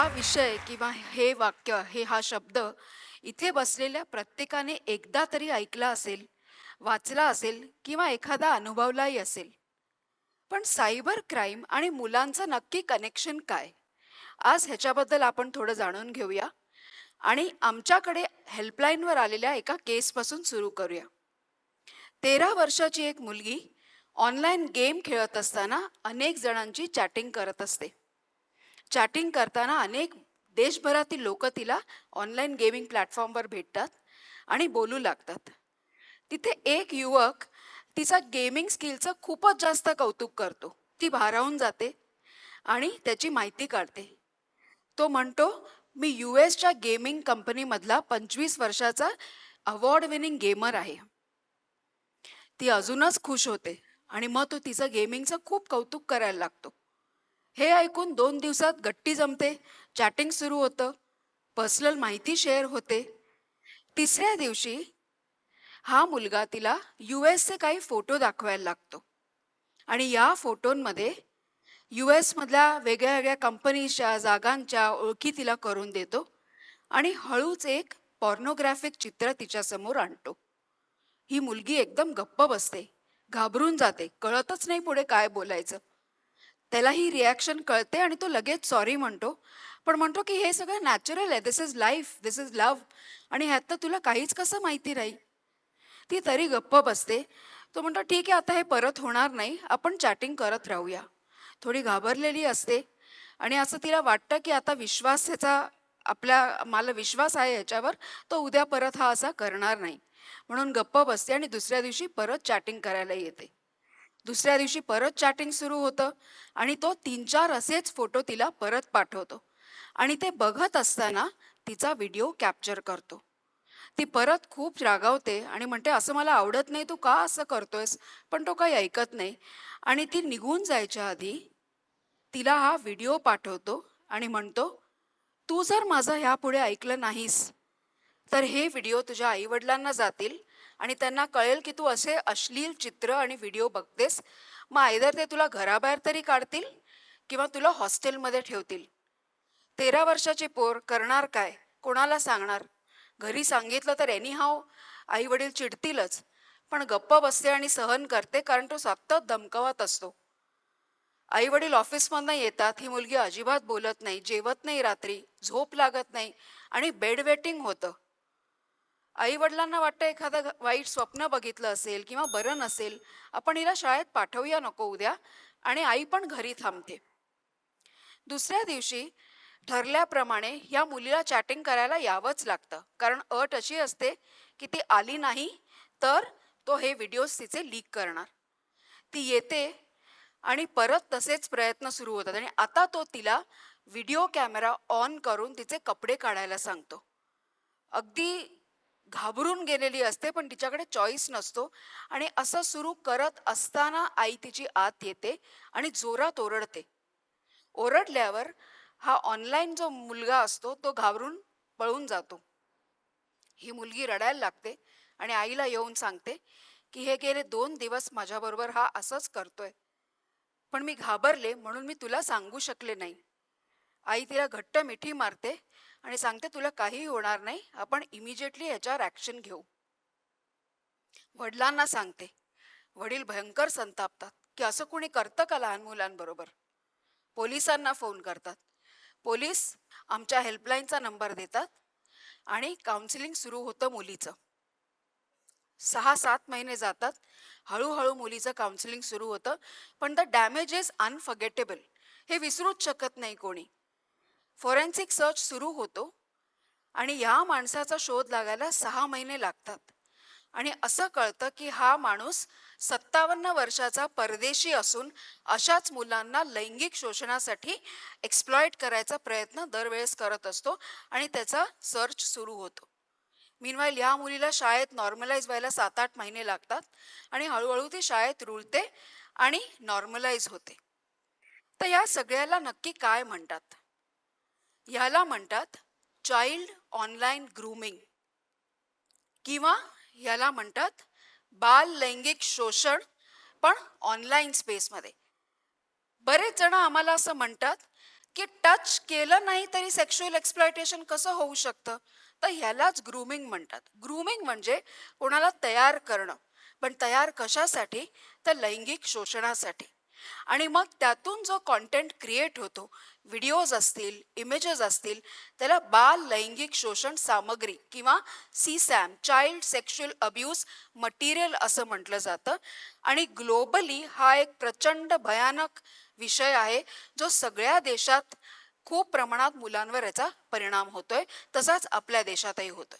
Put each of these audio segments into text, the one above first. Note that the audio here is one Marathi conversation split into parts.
हा विषय किंवा हे वाक्य हे हा शब्द इथे बसलेल्या प्रत्येकाने एकदा तरी ऐकला असेल वाचला असेल किंवा एखादा अनुभवलाही असेल. पण सायबर क्राईम आणि मुलांचं नक्की कनेक्शन काय? आज ह्याच्याबद्दल आपण थोडं जाणून घेऊया आणि आमच्याकडे हेल्पलाईनवर आलेल्या एका केसपासून सुरू करूया. तेरा वर्षाची एक मुलगी ऑनलाईन गेम खेळत असताना अनेक जणांची चॅटिंग करत असते. चॅटिंग करताना अनेक देशभरातील लोक तिला ऑनलाईन गेमिंग प्लॅटफॉर्मवर भेटतात आणि बोलू लागतात. तिथे एक युवक तिचा गेमिंग स्किलचं खूपच जास्त कौतुक करतो. ती भारावून जाते आणि त्याची माहिती काढते. तो म्हणतो मी यू एसच्या गेमिंग कंपनीमधला पंचवीस वर्षाचा अवॉर्ड विनिंग गेमर आहे. ती अजूनच खुश होते आणि मग तो तिचं गेमिंगचं खूप कौतुक करायला लागतो. हे ऐकून दोन दिवसात गट्टी जमते चॅटिंग सुरू होतं पर्सनल माहिती शेअर होते. तिसऱ्या दिवशी हा मुलगा तिला यू एसचे काही फोटो दाखवायला लागतो. आणि या फोटोंमध्ये यू एसमधल्या वेगळ्या वेगळ्या कंपनीच्या जागांच्या ओळखी तिला करून देतो आणि हळूच एक पॉर्नोग्राफिक चित्र तिच्यासमोर आणतो. ही मुलगी एकदम गप्प बसते घाबरून जाते कळतच नाही पुढे काय बोलायचं. त्याला ही रिॲक्शन कळते आणि तो लगेच सॉरी म्हणतो. पण म्हणतो की हे सगळं नॅचरल आहे. This is life this is love आणि ह्यात तुला काहीच कसं माहिती राहील? ती तरी गप्प बसते. तो म्हणतो ठीक आहे आता हे परत होणार नाही. आपण चॅटिंग करत राहूया. थोडी घाबरलेली असते. आणि असं तिला वाटतं की आता विश्वास ह्याचा आपल्या मला विश्वास आहे ह्याच्यावर तो उद्या परत हा असा करणार नाही. म्हणून गप्प बसते आणि दुसऱ्या दिवशी परत चॅटिंग करायला येते. दुसऱ्या दिवशी परत चॅटिंग सुरू होतं आणि तो तीन चार असेच फोटो तिला परत पाठवतो. आणि ते बघत असताना तिचा व्हिडिओ कॅप्चर करतो. ती परत खूप रागावते आणि म्हणते असं मला आवडत नाही तू का असं करतोयस? पण तो काही ऐकत नाही. आणि ती निघून जायच्या आधी तिला हा व्हिडिओ पाठवतो आणि म्हणतो तू जर माझं ह्यापुढे ऐकलं नाहीस तर हे व्हिडिओ तुझ्या आईवडिलांना जातील आणि त्यांना कळेल की तू असे अश्लील चित्र आणि व्हिडिओ बघतेस. मग आयदर ते तुला घराबाहेर तरी काढतील किंवा तुला हॉस्टेलमध्ये ठेवतील. तेरा वर्षाचे पोर करणार काय? कोणाला सांगणार? घरी सांगितलं तर एनी हाव आई वडील चिडतीलच. पण गप्प बसते आणि सहन करते कारण तो सतत धमकावत असतो. आई वडील ऑफिसमधनं येतात. ही मुलगी अजिबात बोलत नाही जेवत नाही रात्री झोप लागत नाही आणि बेड वेटिंग होतं. आई वडिलांना वाटतं एखादं घ- वाईट स्वप्न बघितलं असेल किंवा बरं नसेल आपण हिला शाळेत पाठवूया नको उद्या आणि आई पण घरी थांबते. दुसऱ्या दिवशी ठरल्याप्रमाणे या मुलीला चॅटिंग करायला यावंच लागतं. कारण अट अशी असते की ती आली नाही तर तो हे व्हिडिओज तिचे लीक करणार. ती येते आणि परत तसेच प्रयत्न सुरू होतात आणि आता तो तिला व्हिडिओ कॅमेरा ऑन करून तिचे कपडे काढायला सांगतो. अगदी घाबरून गेलेली असते पण तिच्याकडे चॉईस नसतो. आणि असं सुरू करत असताना आई तिची आत येते आणि जोरात ओरडते. ओरडल्यावर हा ऑनलाईन जो मुलगा असतो तो घाबरून पळून जातो. ही मुलगी रडायला लागते आणि आईला येऊन सांगते की हे गेले दोन दिवस माझ्याबरोबर हा असंच करतोय. पण मी घाबरले म्हणून मी तुला सांगू शकले नाही. आई तिला घट्ट मिठी मारते आणि सांगते तुला काहीही होणार नाही. आपण इमिजिएटली याच्यावर ॲक्शन घेऊ. वडिलांना सांगते वडील भयंकर संतापतात. की असं कोणी करतं का लहान मुलांबरोबर? पोलिसांना फोन करतात. पोलीस आमच्या हेल्पलाईनचा नंबर देतात आणि काउन्सिलिंग सुरू होतं मुलीचं. सहा सात महिने जातात. हळूहळू मुलीचं काउन्सिलिंग सुरू होतं. पण द डॅमेज इज अनफगेटेबल हे विसरूच शकत नाही कोणी. फॉरेन्सिक सर्च सुरू होतो आणि ह्या माणसाचा शोध लागायला सहा महिने लागतात. आणि असं कळतं की हा माणूस सत्तावन्न वर्षाचा परदेशी असून अशाच मुलांना लैंगिक शोषणासाठी एक्सप्लॉइट करायचा प्रयत्न दरवेळेस करत असतो आणि त्याचा सर्च सुरू होतो. मीनवाईल या मुलीला शाळेत नॉर्मलाइज व्हायला सात आठ महिने लागतात आणि हळूहळू ती शाळेत रुळते आणि नॉर्मलाइज होते. तर या सगळ्याला नक्की काय म्हणतात? याला म्हणतात चाइल्ड ऑनलाईन ग्रूमिंग. किंवा याला म्हणतात बाल लैंगिक शोषण पण ऑनलाईन स्पेसमध्ये. बरेच जण आम्हाला असं म्हणतात की टच केलं नाही तरी सेक्शुअल एक्सप्लॉयटेशन कसं होऊ शकतं? तर ह्यालाच ग्रूमिंग म्हणतात. ग्रूमिंग म्हणजे कोणाला तयार करणं. पण तयार कशासाठी? तर लैंगिक शोषणासाठी. आणि मग त्यातून जो कॉन्टेंट क्रिएट होतो व्हिडिओज असतील इमेजेस असतील त्याला बाल लैंगिक शोषण सामग्री किंवा CSAM child sexual abuse material असं म्हटलं जातं. आणि ग्लोबली हा एक प्रचंड भयानक विषय आहे जो सगळ्या देशात खूप प्रमाणात मुलांवर याचा परिणाम होतोय तसाच आपल्या देशातही होतोय.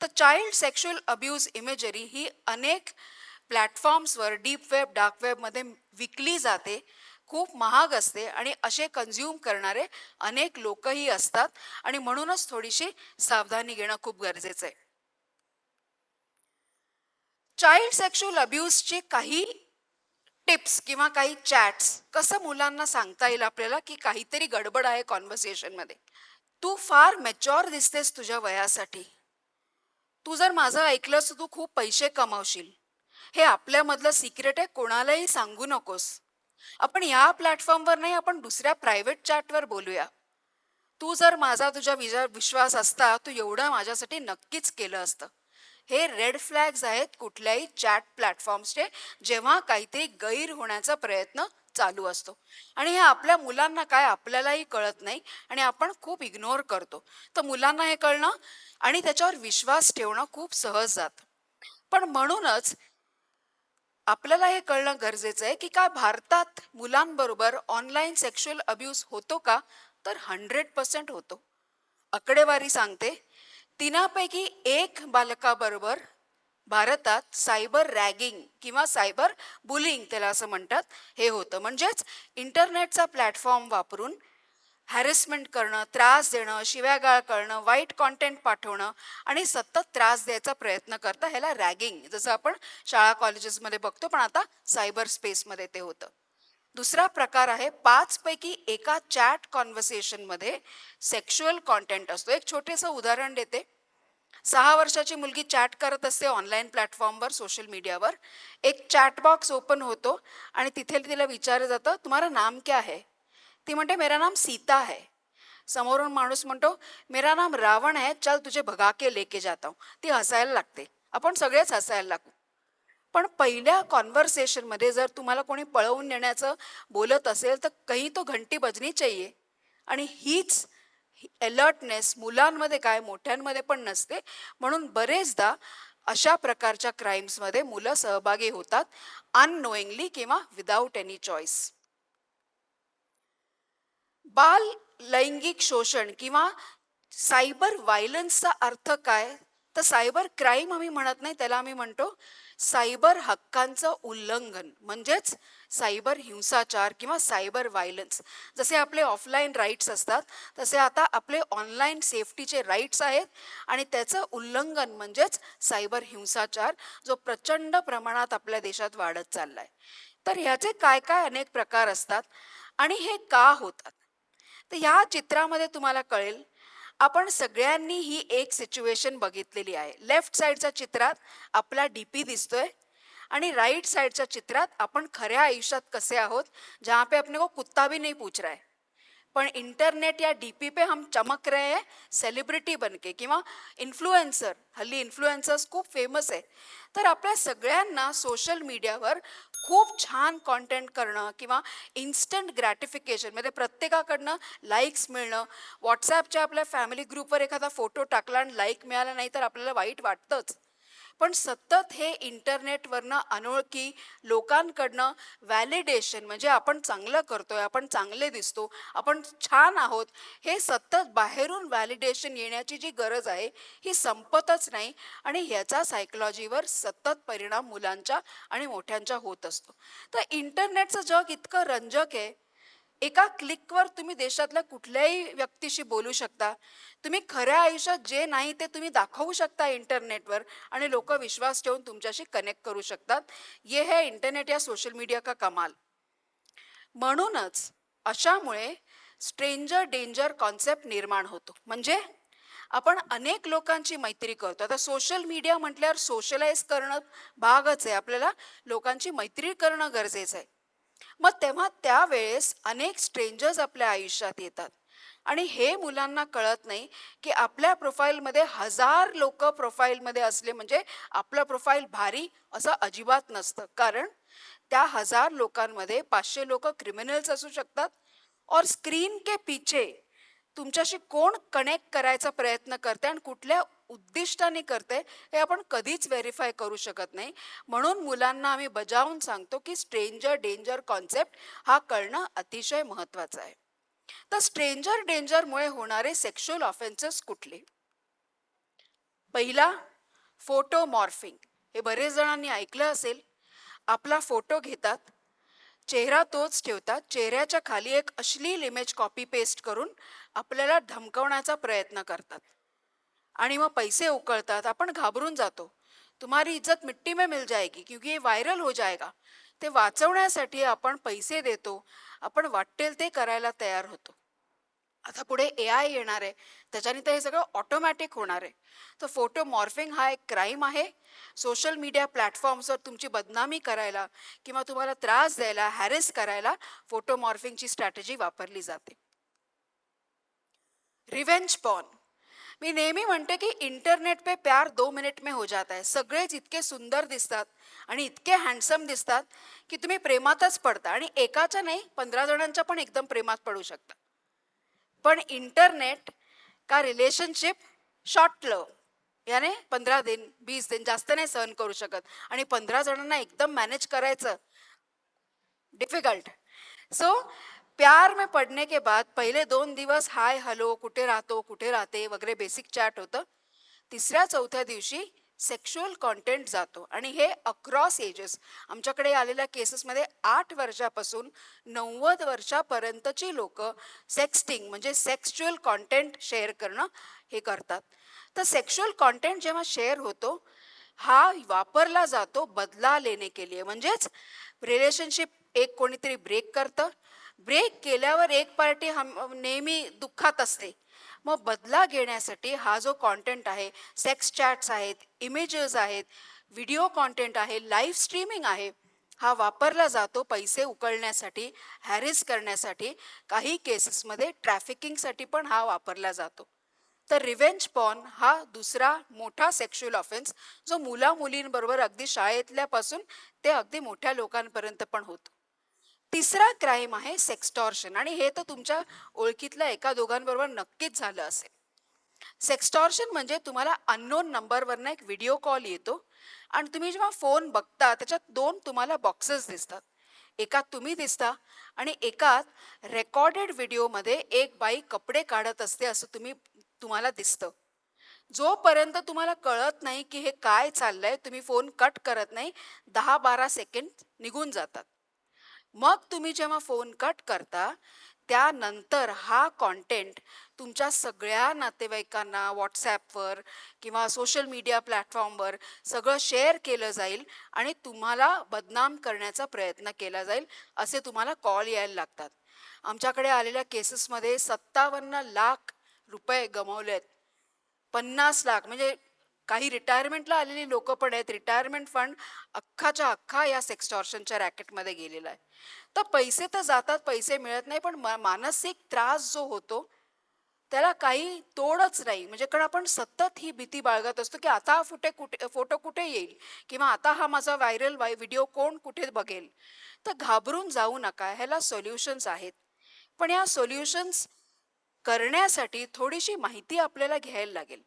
तर चाइल्ड सेक्शुअल अब्यूज इमेजरी ही अनेक प्लॅटफॉर्म्सवर डीप वेब डार्क वेबमध्ये विकली जाते खूप महाग असते आणि असे कन्झ्युम करणारे अनेक लोकही असतात आणि म्हणूनच थोडीशी सावधानी घेणं खूप गरजेचं आहे. चाइल्ड सेक्शुअल अब्यूजचे काही टिप्स किंवा काही चॅट्स कसं मुलांना सांगता येईल आपल्याला की काहीतरी गडबड आहे कॉन्व्हर्सेशनमध्ये तू फार मॅच्युअर दिसतेस तुझ्या वयासाठी. तू जर माझं ऐकलंस तर तू खूप पैसे कमावशील. हे आपल्यामधलं सिक्रेट आहे कोणालाही सांगू नकोस. आपण या प्लॅटफॉर्मवर नाही आपण दुसऱ्या प्रायव्हेट चॅटवर बोलूया. तू जर माझा तुझ्या विजा विश्वास असता तू एवढं माझ्यासाठी नक्कीच केलं असतं. हे रेड फ्लॅग्स आहेत कुठल्याही चॅट प्लॅटफॉर्म्सचे जेव्हा काहीतरी गैर होण्याचा प्रयत्न चालू असतो. आणि हे आपल्या मुलांना काय आपल्यालाही कळत नाही आणि आपण खूप इग्नोर करतो. तर मुलांना हे कळणं आणि त्याच्यावर विश्वास ठेवणं खूप सहज जातं. पण म्हणूनच आपल्याला हे कळणं गरजेचं आहे की काय भारतात मुलांबरोबर ऑनलाईन सेक्शुअल अब्यूज होतो का? तर हंड्रेड पर्सेंट होतो. आकडेवारी सांगते. तिनापैकी एक बालकाबरोबर भारतात सायबर रॅगिंग किंवा सायबर बुलिंग त्याला असं म्हणतात. हे होतं. म्हणजेच इंटरनेटचा प्लॅटफॉर्म वापरून हॅरेसमेंट करणं त्रास देणं शिव्यागाळ करणं वाईट कॉन्टेंट पाठवणं आणि सतत त्रास द्यायचा प्रयत्न करतं ह्याला रॅगिंग जसं आपण शाळा कॉलेजेसमध्ये बघतो पण आता सायबर स्पेसमध्ये ते होतं. दुसरा प्रकार आहे पाचपैकी एका चॅट कॉन्व्हर्सेशनमध्ये सेक्शुअल कॉन्टेंट असतो. एक छोटेसं उदाहरण देते. सहा वर्षाची मुलगी चॅट करत असते ऑनलाईन प्लॅटफॉर्मवर सोशल मीडियावर एक चॅट बॉक्स ओपन होतो आणि तिथे तिला विचारलं जातं तुम्हाला नाम क्या आहे ती म्हणते मेरा नाम सीता आहे समोरून माणूस म्हणतो मेरा नाम रावण आहे चल तुझे भगाके लेके जाता हूं. ती हसायला लागते. आपण सगळेच हसायला लागू. पण पहिल्या कॉन्व्हर्सेशनमध्ये जर तुम्हाला कोणी पळवून नेण्याचं बोलत असेल तर काही तो घंटी बजनी चाहिए. आणि हीच अलर्टनेस मुलांमध्ये काय मोठ्यांमध्ये पण नसते. म्हणून बरेचदा अशा प्रकारच्या क्राईम्समध्ये मुलं सहभागी होतात अननोईंगली किंवा विदाऊट एनी चॉईस बाल लैंगिक शोषण किंवा सायबर व्हायलन्सचा अर्थ काय? तर सायबर क्राईम आम्ही म्हणत नाही त्याला आम्ही म्हणतो सायबर हक्कांचं उल्लंघन म्हणजेच सायबर हिंसाचार किंवा सायबर व्हायलन्स. जसे आपले ऑफलाईन राईट्स असतात तसे आता आपले ऑनलाईन सेफ्टीचे राईट्स आहेत आणि त्याचं उल्लंघन म्हणजेच सायबर हिंसाचार जो प्रचंड प्रमाणात आपल्या देशात वाढत चालला आहे तर ह्याचे काय काय अनेक प्रकार असतात आणि हे का होतात? तर ह्या चित्रामध्ये तुम्हाला कळेल आपण सगळ्यांनी ही एक सिच्युएशन बघितलेली आहे. लेफ्ट साईडच्या चित्रात आपला डीपी दिसतोय आणि राईट साईडच्या चित्रात आपण खऱ्या आयुष्यात कसे आहोत जहाँ पे अपने को कुत्ता भी नहीं पूछ रहा है. पण इंटरनेट या डी पी पे हम चमक रहे हैं सेलिब्रिटी बनके किंवा इन्फ्लुएन्सर हल्ली इन्फ्लुएन्सर्स खूप फेमस आहे. तर आपल्या सगळ्यांना सोशल मीडियावर खूप छान कॉन्टेंट करणं किंवा इन्स्टंट ग्रॅटिफिकेशन म्हणजे प्रत्येकाकडनं लाईक्स मिळणं व्हॉट्सॲपच्या आपल्या फॅमिली ग्रुपवर एखादा फोटो टाकला आणि लाईक मिळाला नाही तर आपल्याला वाईट वाटतंच. पण सतत हे इंटरनेटवरनं अनोळखी लोकांकडनं व्हॅलिडेशन म्हणजे आपण चांगलं करतोय आपण चांगले दिसतो आपण छान आहोत हे सतत बाहेरून व्हॅलिडेशन येण्याची जी गरज आहे ही संपतच नाही आणि ह्याचा सायकोलॉजीवर सतत परिणाम मुलांच्या आणि मोठ्यांच्या होत असतो. तर इंटरनेटचं जग इतकं रंजक आहे एका क्लिकवर तुम्ही देशातल्या कुठल्याही व्यक्तीशी बोलू शकता. तुम्ही खऱ्या आयुष्यात जे नाही ते तुम्ही दाखवू शकता इंटरनेटवर आणि लोक विश्वास ठेवून तुमच्याशी कनेक्ट करू शकतात. ये है इंटरनेट या सोशल मीडिया का कमाल. म्हणूनच अशामुळे स्ट्रेंजर डेंजर कॉन्सेप्ट निर्माण होतो. म्हणजे आपण अनेक लोकांची मैत्री करतो. आता सोशल मीडिया म्हटल्यावर सोशलाइज करणं भागच आहे. आपल्याला लोकांची मैत्री करणं गरजेचं आहे. मग तेव्हा त्यावेळेस अनेक स्ट्रेंजर्स आपल्या आयुष्यात येतात. आणि हे मुलांना कळत नाही की आपल्या प्रोफाईलमध्ये हजार लोक प्रोफाईलमध्ये असले म्हणजे आपलं प्रोफाईल भारी असं अजिबात नसतं. कारण त्या हजार लोकांमध्ये पाचशे लोक क्रिमिनल्स असू शकतात और स्क्रीन के पीछे तुमच्याशी कोण कनेक्ट करायचा प्रयत्न करते आणि कुठल्या उद्दिष्टाने करते हे आपण कधीच व्हेरीफाय करू शकत नाही. म्हणून मुलांना आम्ही बजावून सांगतो की स्ट्रेंजर डेंजर कॉन्सेप्ट हा कळणं अतिशय महत्त्वाचं आहे. तर स्ट्रेंजर डेंजरमुळे होणारे सेक्शुअल ऑफेन्सेस कुठले? पहिला फोटो मॉर्फिंग हे बरेच जणांनी ऐकलं असेल. आपला फोटो घेतात चेहरा तोच ठेवतात चेहऱ्याच्या खाली एक अश्लील इमेज कॉपी पेस्ट करून आपल्याला धमकवण्याचा प्रयत्न करतात. आणि मग पैसे उकळतात आपण घाबरून जातो. तुम्हारी इज्जत मिट्टी में मिल जाएगी क्योंकि ये व्हायरल हो जाएगा. ते वाचवण्यासाठी आपण पैसे देतो आपण वाटेल ते करायला तयार होतो. आता पुढे ए आय येणार आहे त्याच्याने तर हे सगळं ऑटोमॅटिक होणार आहे. तर फोटो मॉर्फिंग हा एक क्राईम आहे. सोशल मीडिया प्लॅटफॉर्म्सवर तुमची बदनामी करायला किंवा तुम्हाला त्रास द्यायला हॅरेस करायला फोटो मॉर्फिंगची स्ट्रॅटेजी वापरली जाते. रिव्हेंज पॉन मी नेहमी म्हणते की इंटरनेट पे प्यार दो मिनिट में हो जाता है. सगळेच इतके सुंदर दिसतात आणि इतके हँडसम दिसतात की तुम्ही प्रेमातच पडता आणि एकाच्या नाही पंधरा जणांच्या पण एकदम प्रेमात पडू शकता. पण इंटरनेट का रिलेशनशिप शॉर्ट लव याने पंधरा दिन वीस दिन जास्त नाही सहन करू शकत आणि पंधरा जणांना एकदम मॅनेज करायचं डिफिकल्ट सो प्यार में पडने के बाद पहिले दोन दिवस हाय हॅलो कुठे राहतो कुठे राहते वगैरे बेसिक चॅट होतं. तिसऱ्या चौथ्या दिवशी सेक्शुअल कॉन्टेंट जातो. आणि हे अक्रॉस एजेस आमच्याकडे आलेल्या केसेसमध्ये आठ वर्षापासून नव्वद वर्षापर्यंतची लोक सेक्स्टिंग म्हणजे सेक्शुअल कॉन्टेंट शेअर करणं हे करतात. तर सेक्शुअल कॉन्टेंट जेव्हा शेअर होतो हा वापरला जातो बदला लेने के लिए. म्हणजेच रिलेशनशिप एक कोणीतरी ब्रेक करतं ब्रेक केल्यावर एक पार्टी हम नेहमी दुःखात असते. मग बदला घेण्यासाठी हा जो कॉन्टेंट आहे सेक्स चॅट्स आहेत इमेजेस आहेत व्हिडिओ कॉन्टेंट आहे लाईव्ह स्ट्रीमिंग आहे हा वापरला जातो पैसे उकळण्यासाठी हॅरिस करण्यासाठी काही केसेसमध्ये ट्रॅफिकिंगसाठी पण हा वापरला जातो. तर रिव्हेंज पॉन हा दुसरा मोठा सेक्शुअल ऑफेन्स जो मुला मुलींबरोबर अगदी शाळेतल्यापासून ते अगदी मोठ्या लोकांपर्यंत पण होतो. तिसरा क्राईम आहे सेक्स्टॉर्शन आणि हे तर तुमच्या ओळखीतल्या एका दोघांबरोबर नक्कीच झालं असेल. सेक्स्टॉर्शन म्हणजे तुम्हाला अननोन नंबरवरनं एक व्हिडिओ कॉल येतो आणि तुम्ही जेव्हा फोन बघता त्याच्यात दोन तुम्हाला बॉक्सेस दिसतात. एकात तुम्ही दिसता आणि एकात रेकॉर्डेड व्हिडिओमध्ये एक बाई कपडे काढत असते असं तुम्ही तुम्हाला दिसतं. जोपर्यंत तुम्हाला कळत नाही की हे काय चाललंय तुम्ही फोन कट करत नाही दहा बारा सेकंड निघून जातात. मग तुम्ही जेव्हा फोन कट करता त्यानंतर हा कॉन्टेंट तुमच्या सगळ्या नातेवाईकांना व्हॉट्सॲपवर किंवा सोशल मीडिया प्लॅटफॉर्मवर सगळं शेअर केलं जाईल आणि तुम्हाला बदनाम करण्याचा प्रयत्न केला जाईल असे तुम्हाला कॉल यायला लागतात. आमच्याकडे आलेल्या केसेसमध्ये सत्तावन्न लाख रुपये गमावलेत. पन्नास लाख म्हणजे काही रिटायरमेंटला आलेली लोक पण आहेत. रिटायरमेंट फंड अख्खाच्या अख्खा या सेक्स्टॉर्शनच्या रॅकेटमध्ये गेलेला आहे. तर पैसे तर जातात पैसे मिळत नाही पण मानसिक त्रास जो होतो त्याला काही तोडच नाही. म्हणजे कारण आपण सतत ही भीती बाळगत असतो की आता हा फुटे कुठे फोटो कुठे येईल? किंवा आता हा माझा व्हायरल व्हिडिओ कोण कुठे बघेल? तर घाबरून जाऊ नका. ह्याला सोल्युशन्स आहेत. पण या सोल्युशन्स करण्यासाठी थोडीशी माहिती आपल्याला घ्यायला लागेल.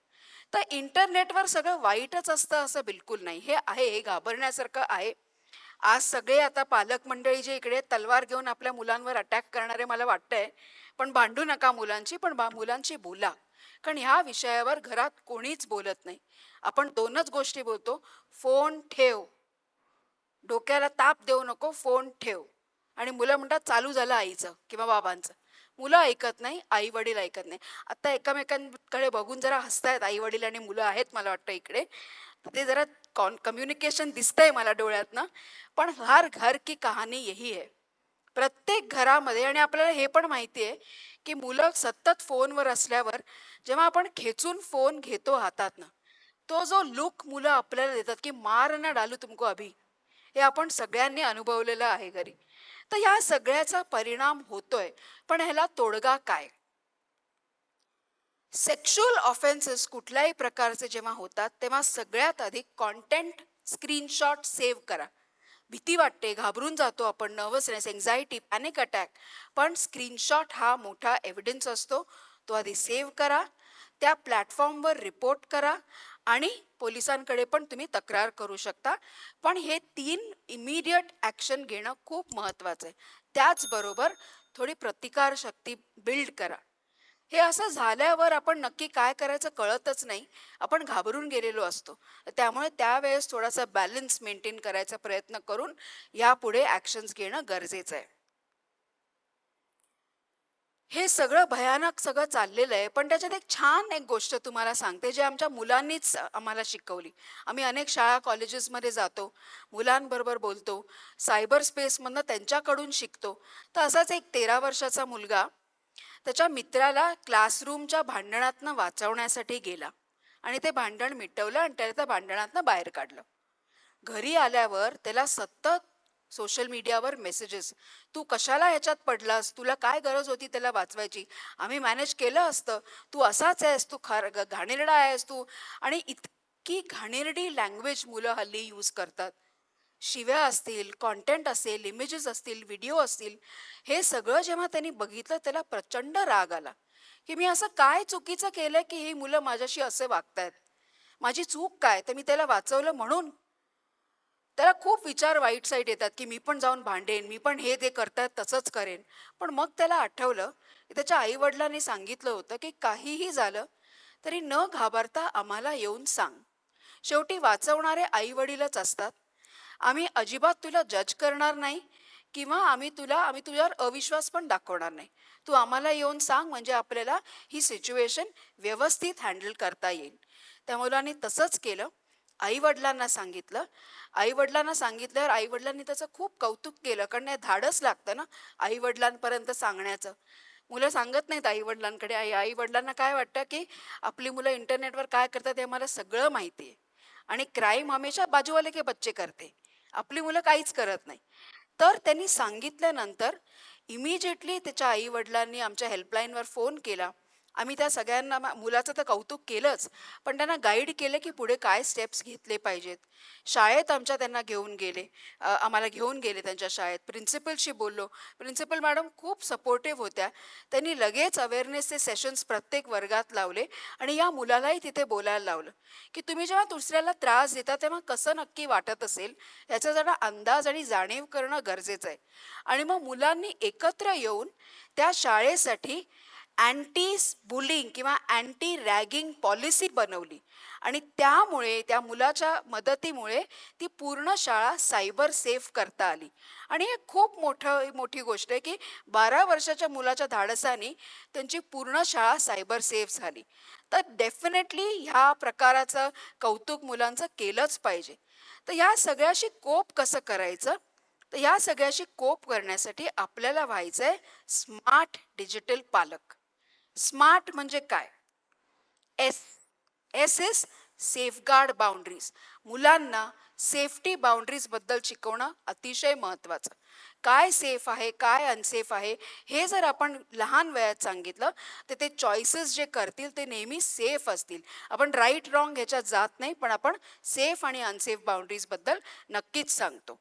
तर इंटरनेटवर सगळं वाईटच असतं असं बिलकुल नाही. हे आहे हे घाबरण्यासारखं आहे. आज सगळे आता पालक मंडळी जे इकडे तलवार घेऊन आपल्या मुलांवर अटॅक करणारे मला वाटतंय पण भांडू नका मुलांची पण बा मुलांची बोला. कारण ह्या विषयावर घरात कोणीच बोलत नाही. आपण दोनच गोष्टी बोलतो फोन ठेव. डोक्याला ताप देऊ नको फोन ठेव. आणि मुलं म्हणतात चालू झालं आईचं किंवा बाबांचं. मुलं ऐकत नाही आई वडील ऐकत नाही. आता एकमेकांकडे बघून जरा हसतायत आई वडील आणि मुलं आहेत मला वाटतं इकडे. ते जरा कॉन कम्युनिकेशन दिसतंय मला डोळ्यातनं. पण हर घर की कहाणी यही आहे. प्रत्येक घरामध्ये आणि आपल्याला हे पण माहिती आहे की मुलं सतत फोनवर असल्यावर जेव्हा आपण खेचून फोन घेतो हातातनं तो जो लुक मुलं आपल्याला देतात की मार ना डालू तुमको अभि हे आपण सगळ्यांनी अनुभवलेलं आहे घरी. तर ह्या सगळ्याचा परिणाम होतोय. पण ह्याला तोडगा काय? सेक्शुअल ऑफेन्सेस कुठल्याही प्रकारचे जेव्हा होतात तेव्हा सगळ्यात आधी कॉन्टेंट स्क्रीनशॉट सेव्ह करा. भीती वाटते घाबरून जातो आपण नर्वसनेस एन्झायटी पॅनिक अटॅक पण स्क्रीनशॉट हा मोठा एव्हिडन्स असतो. तो आधी सेव्ह करा. त्या प्लॅटफॉर्मवर रिपोर्ट करा. आणि पोलिसांकडे पण तुम्ही तक्रार करू शकता. पण हे तीन इमिडिएट ॲक्शन घेणं खूप महत्त्वाचं आहे. त्याचबरोबर थोडी प्रतिकारशक्ती बिल्ड करा. हे असं झाल्यावर आपण नक्की काय करायचं कळतच नाही. आपण घाबरून गेलेलो असतो. त्यामुळे त्यावेळेस थोडासा बॅलन्स मेंटेन करायचा प्रयत्न करून यापुढे ॲक्शन्स घेणं गरजेचं आहे. हे सगळं भयानक सगळं चाललेलं आहे. पण त्याच्यात एक छान एक गोष्ट तुम्हाला सांगते जे आमच्या मुलांनीच आम्हाला शिकवली. आम्ही अनेक शाळा कॉलेजेसमध्ये जातो मुलांबरोबर बोलतो सायबर स्पेसमधनं त्यांच्याकडून शिकतो. तर असाच एक तेरा वर्षाचा मुलगा त्याच्या मित्राला क्लासरूमच्या भांडणातनं वाचवण्यासाठी गेला आणि ते भांडण मिटवलं आणि त्याला त्या भांडणातनं बाहेर काढलं. घरी आल्यावर त्याला सतत सोशल मीडियावर मेसेजेस तू कशाला ह्याच्यात पडलास? तुला काय गरज होती त्याला वाचवायची? आम्ही मॅनेज केलं असतं. तू असाच आहेस तू खर घाणेरडा आहेस तू. आणि इतकी घाणेरडी लँग्वेज मुलं हल्ली यूज करतात. शिव्या असतील कॉन्टेंट असेल इमेजेस असतील व्हिडिओ असतील. हे सगळं जेव्हा त्यांनी बघितलं त्याला प्रचंड राग आला. की मी असं काय चुकीचं केलं की ही मुलं माझ्याशी असे वागतायत? माझी चूक काय? तर मी त्याला वाचवलं म्हणून. त्याला खूप विचार वाईट साईट येतात की मी पण जाऊन भांडेन मी पण हे ते करतात तसंच करेन. पण मग त्याला आठवलं की त्याच्या आईवडिलांनी सांगितलं होतं की काहीही झालं तरी न घाबरता आम्हाला येऊन सांग. शेवटी वाचवणारे आईवडीलच असतात. आम्ही अजिबात तुला जज करणार नाही किंवा आम्ही तुला आम्ही तुझ्यावर अविश्वास पण दाखवणार नाही. तू आम्हाला येऊन सांग म्हणजे आपल्याला ही सिच्युएशन व्यवस्थित हँडल करता येईल. त्या मुलांनी तसंच केलं. आईवडिलांना सांगितलं. आईवडिलांना सांगितल्यावर आईवडिलांनी त्याचं खूप कौतुक केलं. कारण हे धाडस लागतं ना आईवडिलांपर्यंत सांगण्याचं. मुलं सांगत नाहीत आईवडिलांकडे. आई आईवडिलांना काय वाटतं की आपली मुलं इंटरनेटवर काय करतात हे मला सगळं माहिती आहे. आणि क्राईम हमेशा बाजूवाले के बच्चे करते. आपली मुलं काहीच करत नाही. तर त्यांनी सांगितल्यानंतर इमिजिएटली त्याच्या आईवडिलांनी आमच्या हेल्पलाईनवर फोन केला. आम्ही त्या सगळ्यांना मुलाचं तर कौतुक केलंच पण त्यांना गाईड केलं की पुढे काय स्टेप्स घेतले पाहिजेत. शाळेत आमच्या त्यांना घेऊन गेले. आम्हाला घेऊन गेले त्यांच्या शाळेत. प्रिन्सिपलशी बोललो. प्रिन्सिपल मॅडम खूप सपोर्टिव्ह होत्या. त्यांनी लगेच अवेअरनेसचे सेशन्स प्रत्येक वर्गात लावले आणि या मुलालाही तिथे बोलायला लावलं. की तुम्ही जेव्हा दुसऱ्याला त्रास देता तेव्हा कसं नक्की वाटत असेल याचा जरा अंदाज आणि जाणीव करणं गरजेचं आहे. आणि मग मुलांनी एकत्र येऊन त्या शाळेसाठी अँटी बुलिंग किंवा अँटी रॅगिंग पॉलिसी बनवली. आणि त्यामुळे त्या मुलाच्या मदतीमुळे ती पूर्ण शाळा सायबर सेफ करता आली. आणि हे खूप मोठं मोठी गोष्ट आहे की बारा वर्षाच्या मुलाच्या धाडसाने त्यांची पूर्ण शाळा सायबर सेफ झाली. तर डेफिनेटली ह्या प्रकाराचं कौतुक मुलांचं केलंच पाहिजे. तर ह्या सगळ्याशी कोप कसं करायचं? तर ह्या सगळ्याशी कोप करण्यासाठी आपल्याला व्हायचं आहे स्मार्ट डिजिटल पालक. स्मार्ट म्हणजे काय? S S S safeguard boundaries. मुलांना सेफ्टी बाउंड्रीजबद्दल शिकवणं अतिशय महत्त्वाचं. काय सेफ आहे काय अनसेफ आहे हे जर आपण लहान वयात सांगितलं तर ते चॉईसेस जे करतील ते नेहमी सेफ असतील. आपण राईट रॉंग ह्याच्यात जात नाही पण आपण सेफ आणि अनसेफ बाउंड्रीजबद्दल नक्कीच सांगतो.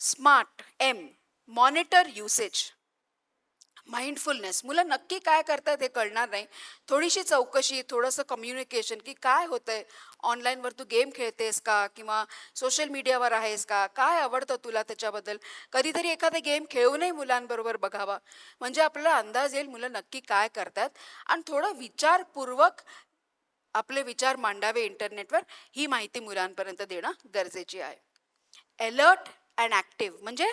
Smart M monitor usage. Mindfulness मुलं नक्की काय करतात हे कळणार नाही. थोडीशी चौकशी थोडंसं कम्युनिकेशन की काय होतं आहे ऑनलाईनवर तू गेम खेळतेस का? किंवा सोशल मीडियावर आहेस का? काय आवडतं तुला त्याच्याबद्दल? कधीतरी एखादा गेम खेळूनही मुलांबरोबर बघावा. म्हणजे आपल्याला अंदाज येईल मुलं नक्की काय करतात. आणि थोडं विचारपूर्वक आपले विचार मांडावे इंटरनेटवर ही माहिती मुलांपर्यंत देणं गरजेची आहे. अलर्ट अँड ॲक्टिव्ह म्हणजे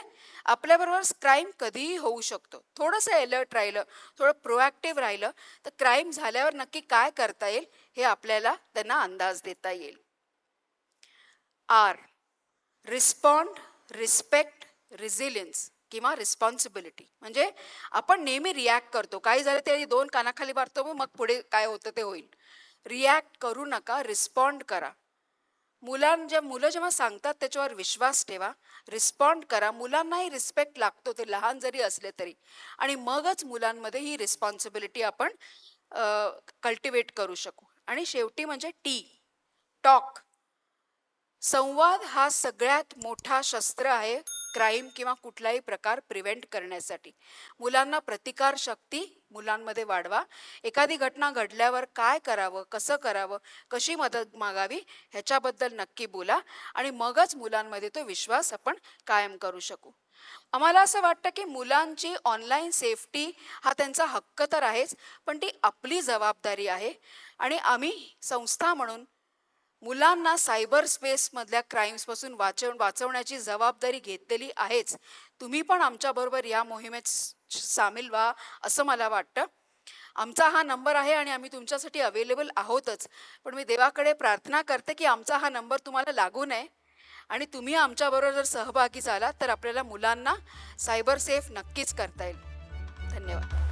आपल्याबरोबर क्राईम कधीही होऊ शकतो. थोडंसं अलर्ट राहिलं थोडं प्रोॲक्टिव्ह राहिलं तर क्राईम झाल्यावर नक्की काय करता येईल हे आपल्याला त्यांना अंदाज देता येईल. आर रिस्पॉन्ड रिस्पेक्ट रिझिलियन्स किंवा रिस्पॉन्सिबिलिटी म्हणजे आपण नेहमी रिॲक्ट करतो. काही झालं ते दोन कानाखाली मारतो मग पुढे काय होतं ते होईल. रिॲक्ट करू नका रिस्पॉन्ड करा. मुलांच्या मुलं जेव्हा सांगतात त्याच्यावर विश्वास ठेवा रिस्पॉन्ड करा. मुलांनाही रिस्पेक्ट लागतो ते लहान जरी असले तरी. आणि मगच मुलांमध्ये ही रिस्पॉन्सिबिलिटी आपण कल्टिवेट करू शकू. आणि शेवटी म्हणजे टी टॉक संवाद हा सगळ्यात मोठा शस्त्र आहे. क्राईम किंवा कुठलाही प्रकार प्रिव्हेंट करण्यासाठी. मुलांना प्रतिकार शक्ती मुलांमध्ये वाढवा. एखादी घटना घडल्यावर काय करावं कसं करावं कशी मदत मागावी ह्याच्याबद्दल नक्की बोला आणि मगच मुलांमध्ये तो विश्वास आपण कायम करू शकू. आम्हाला असं वाटतं की मुलांची ऑनलाईन सेफ्टी हा त्यांचा हक्क तर आहेच पण ती आपली जबाबदारी आहे. आणि आम्ही संस्था म्हणून मुलांना सायबर स्पेसमधल्या क्राईम्सपासून वाचव वाचवण्याची जबाबदारी घेतलेली आहेच. तुम्ही पण आमच्याबरोबर या मोहिमेत सामील व्हा असं मला वाटतं. आमचा हा नंबर आहे आणि आम्ही तुमच्यासाठी अवेलेबल आहोतच. पण मी देवाकडे प्रार्थना करते की आमचा हा नंबर तुम्हाला लागू नये. आणि तुम्ही आमच्याबरोबर जर सहभागी झाला तर आपल्याला मुलांना सायबर सेफ नक्कीच करता येईल. धन्यवाद.